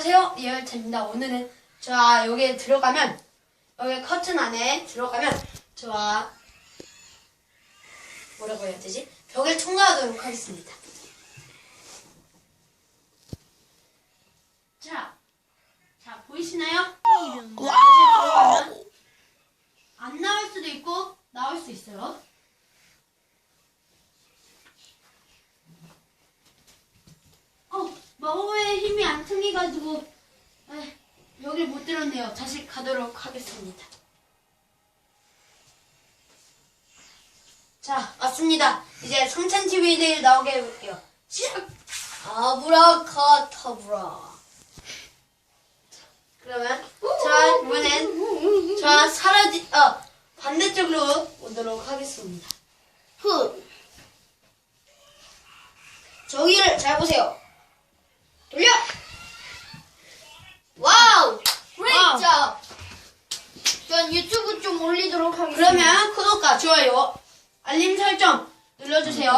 안녕하세요. 리얼트입니다. 오늘은 자 여기에 들어가면 여기 커튼 안에 들어가면 저와 뭐라고 해야 되지? 벽을 통과하도록 하겠습니다. 자, 자 보이시나요? 사실 들어가면 안 나올 수도 있고 나올 수 있어요 안 통해가지고 에, 여길 못 들었네요. 다시 가도록 하겠습니다. 자, 왔습니다. 이제 성찬 TV를 나오게 해볼게요. 시작! 아브라카타브라. 그러면 자 이번엔 자 사라지 어 반대쪽으로 오도록 하겠습니다. 후. 저기를 잘 보세요. 전 유튜브 좀 올리도록 하겠습니다. 그러면 구독과 좋아요, 알림 설정 눌러주세요.